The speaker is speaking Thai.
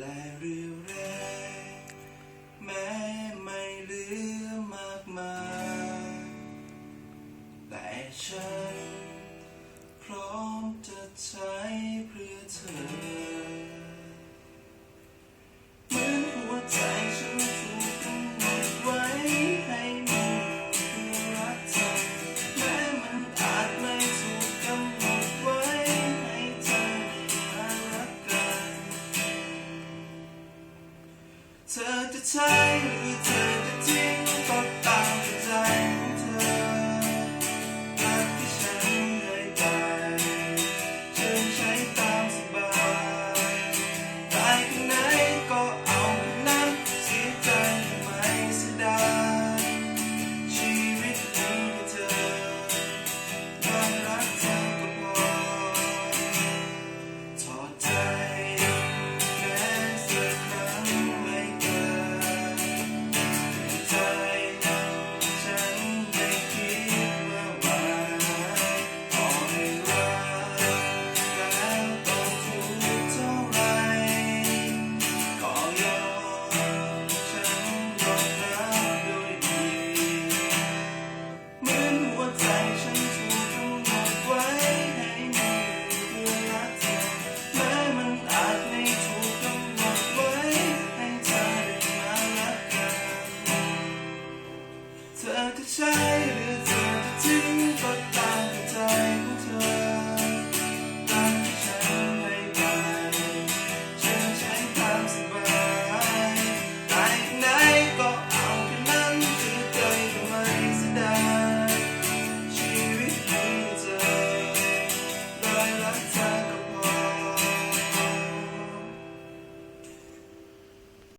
และเรียวแรงแม้ไม่เหลือมากมาย แต่ฉันพร้อมจะใช้เพื่อเธอ เธอจะใช้เธอจะ decided